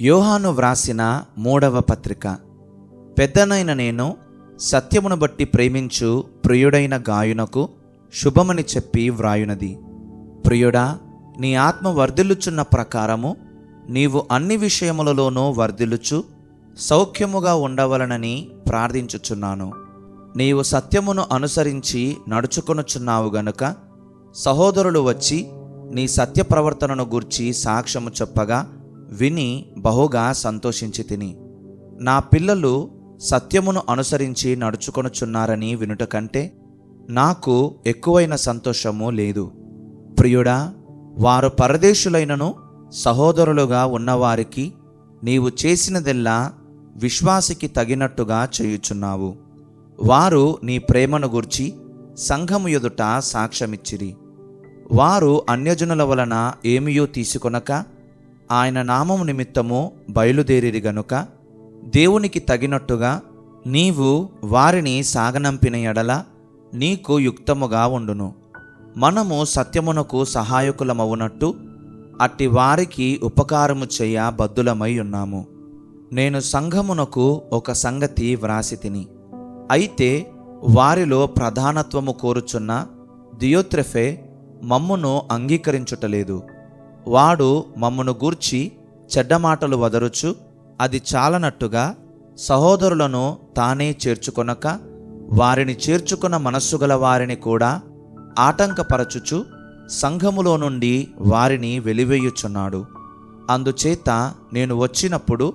యోహాను వ్రాసిన మూడవ పత్రిక. పెద్దనైన నేను సత్యమును బట్టి ప్రేమించు ప్రియుడైన గాయునకు శుభమని చెప్పి వ్రాయునది. ప్రియుడా నీ ఆత్మ వర్ధిల్లుచున్న ప్రకారము నీవు అన్ని విషయములలోనూ వర్ధిల్లుచు సౌఖ్యముగా ఉండవలనని ప్రార్థించుచున్నాను. నీవు సత్యమును అనుసరించి నడుచుకొనుచున్నావు గనుక సహోదరులు వచ్చి నీ సత్య ప్రవర్తనను గూర్చి సాక్ష్యము చెప్పగా విని బహుగా సంతోషించి తిని. నా పిల్లలు సత్యమును అనుసరించి నడుచుకొనుచున్నారని వినుట కంటే నాకు ఎక్కువైన సంతోషము లేదు. ప్రియుడా వారు పరదేశులైనను సహోదరులుగా ఉన్నవారికి నీవు చేసినదెల్లా విశ్వాసికి తగినట్టుగా చేయుచున్నావు. వారు నీ ప్రేమను గూర్చి సంఘము ఎదుట సాక్ష్యమిచ్చిరి. వారు అన్యజనుల వలన ఏమియో తీసుకొనక ఆయన నామము నిమిత్తము బయలుదేరిరి గనుక దేవునికి తగినట్టుగా నీవు వారిని సాగనంపిన ఎడల నీకు యుక్తముగా ఉండును. మనము సత్యమునకు సహాయకులమవునట్టు అట్టి వారికి ఉపకారము చేయ బద్దులమై ఉన్నాము. నేను సంఘమునకు ఒక సంగతి వ్రాసి తిని అయితే వారిలో ప్రధానత్వము కోరుచున్న దియోత్రెఫే మమ్మును అంగీకరించుటలేదు. వాడు మమ్మను గూర్చి చెడ్డ మాటలు వదరుచు అది చాలనట్టుగా సహోదరులను తానే చేర్చుకొనక వారిని చేర్చుకున్న మనస్సు గల వారిని కూడా ఆటంకపరచుచు సంఘములో నుండి వారిని వెలివేయుచున్నాడు. అందుచేత నేను వచ్చినప్పుడు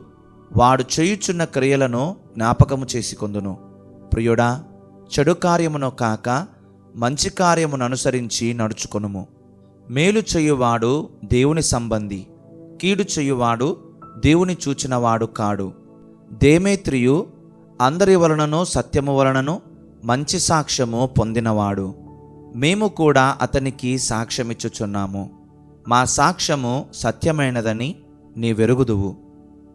వాడు చేయుచున్న క్రియలను జ్ఞాపకము చేసుకొందును. ప్రియుడా చెడు కార్యమును కాక మంచి కార్యమును అనుసరించి నడుచుకొనుము. మేలు చేయువాడు దేవుని సంబంధి కీడు చేయువాడు దేవుని చూచినవాడు కాడు. దేమేత్రియు అందరి వలనను సత్యము వలనను మంచి సాక్ష్యము పొందినవాడు. మేము కూడా అతనికి సాక్ష్యమిచ్చుచున్నాము. మా సాక్ష్యము సత్యమైనదని నీ వెరుగుదువు.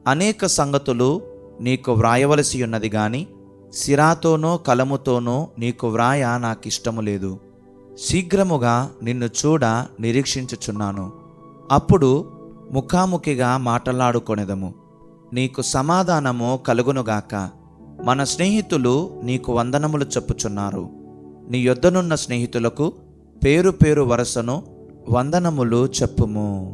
అనేక సంగతులు నీకు వ్రాయవలసి ఉన్నది గాని సిరాతోనో కలముతోనో నీకు వ్రాయ నాకిష్టము లేదు. శీఘ్రముగా నిన్ను చూడ నిరీక్షించుచున్నాను. అప్పుడు ముఖాముఖిగా మాట్లాడుకొనేదము. నీకు సమాధానము కలుగునుగాక మన స్నేహితులు నీకు వందనములు చెప్పుచున్నారు. నీ యొద్దనున్న స్నేహితులకు పేరు పేరు వరసను వందనములు చెప్పుము.